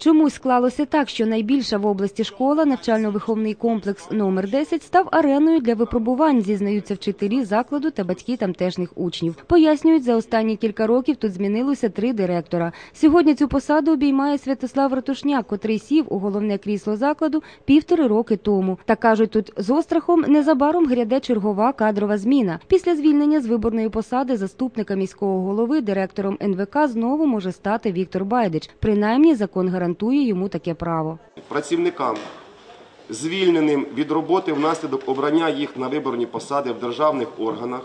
Чомусь склалося так, що найбільша в області школа, навчально-виховний комплекс номер 10 став ареною для випробувань, зізнаються вчителі закладу та батьки тамтешніх учнів. Пояснюють, за останні кілька років тут змінилося три директора. Сьогодні цю посаду обіймає Святослав Ратушняк, котрий сів у головне крісло закладу півтори роки тому. Та кажуть, тут з острахом незабаром гряде чергова кадрова зміна. Після звільнення з виборної посади заступника міського голови директором НВК знову може стати Віктор Байдич. Принаймні закон гарантує йому таке право. працівникам, звільненим від роботи внаслідок обрання їх на виборні посади в державних органах,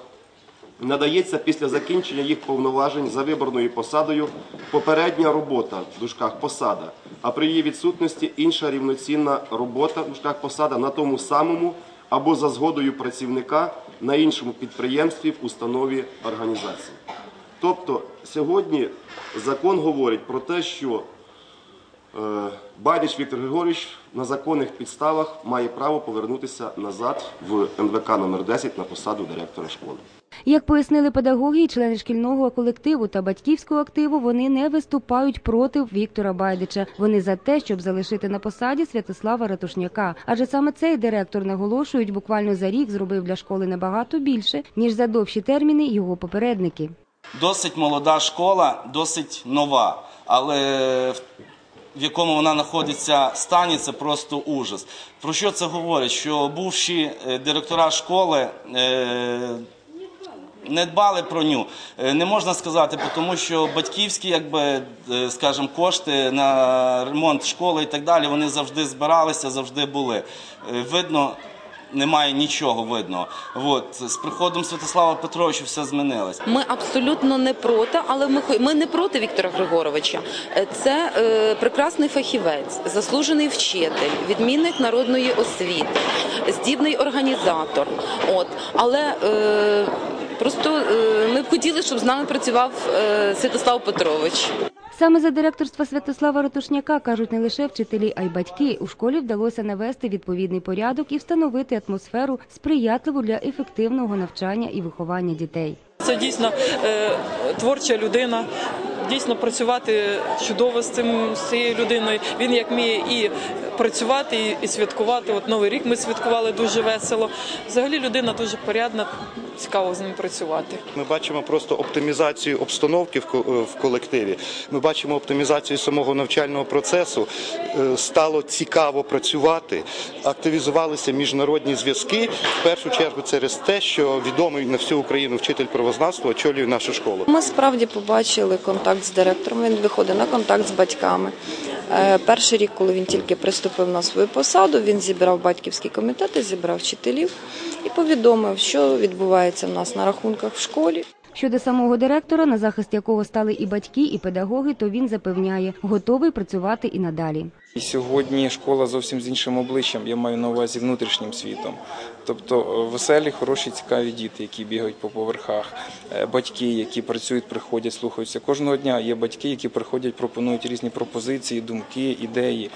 надається після закінчення їх повноважень за виборною посадою попередня робота в дужках посада, а при її відсутності інша рівноцінна робота в дужках посада на тому самому або за згодою працівника на іншому підприємстві в установі організації. Тобто сьогодні закон говорить про те, що Е, Байдич Віктор Григорович на законних підставах має право повернутися назад в НВК номер 10 на посаду директора школи. Як пояснили педагоги і члени шкільного колективу та батьківського активу, вони не виступають проти Віктора Байдича. Вони за те, щоб залишити на посаді Святослава Ратушняка. Адже саме цей директор наголошують, буквально за рік зробив для школи набагато більше ніж за довші терміни його попередники. Досить молода школа, досить нова, але в- якому вона знаходиться стані, це просто ужас. Про що це говорить? Що бувші е, директора школи е, не дбали про ню. Е, Не можна сказати, тому що батьківські, кошти на ремонт школи і так далі, вони завжди збиралися, завжди були. Видно, немає нічого видного. От з приходом Святослава Петровича все змінилось. Ми абсолютно не проти, але ми ми не проти Віктора Григоровича. Е, Це е, прекрасний фахівець, заслужений вчитель, відмінник народної освіти, здібний організатор. От але е, просто е, ми хотіли, щоб з нами працював е, Святослав Петрович. Саме за директорства Святослава Ратушняка кажуть не лише вчителі, а й батьки. У школі вдалося навести відповідний порядок і встановити атмосферу сприятливу для ефективного навчання і виховання дітей. Це дійсно е, творча людина. Дійсно працювати чудово з цим з цією людиною. Він як вміє і працювати, і, святкувати. От новий рік ми святкували дуже весело. Взагалі людина дуже порядна, цікаво з ним працювати. Ми бачимо просто оптимізацію обстановки в е, колективі. Ми бачимо оптимізацію самого навчального процесу. Е, Стало цікаво працювати, активізувалися міжнародні зв'язки. В першу чергу через те, що відомий на всю Україну вчитель правознавства очолює нашу школу. Ми справді побачили контакт з директором. Він виходить на контакт з батьками. Е, Перший рік, коли він тільки приступив на свою посаду, він зібрав батьківські комітети, зібрав вчителів і повідомив, що відбувається в нас на рахунках в школі. Щодо самого директора, на захист якого стали і батьки, і педагоги, то він запевняє, готовий працювати і надалі. І сьогодні школа зовсім з іншим обличчям, я маю на увазі внутрішнім світом. Тобто е, веселі, хороші, цікаві діти, які бігають по поверхах, е, батьки, які працюють, приходять, слухаються. Кожного дня є батьки, які приходять, пропонують різні пропозиції, думки, ідеї.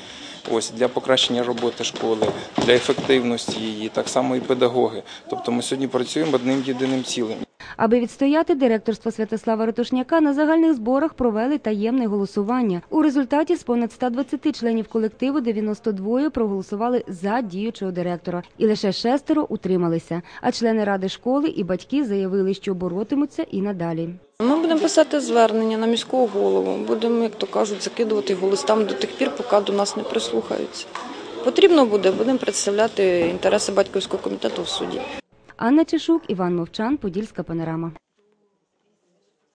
Ось для покращення роботи школи, для ефективності її, так само і педагоги. Тобто ми сьогодні працюємо одним єдиним цілим. Аби відстояти директорство Святослава Ратушняка на загальних зборах провели таємне голосування. У результаті з понад 120 членів колективу 92 проголосували за діючого директора, і лише шестеро утрималися. А члени ради школи і батьки заявили, що боротимуться і надалі. Ми будемо писати звернення на міського голову. Будемо, як то кажуть, закидувати його листам до тих пір, поки до нас не прислухаються. Потрібно буде, будемо представляти інтереси батьківського комітету в суді. Анна Чешук, Іван Мовчан, Подільська панорама.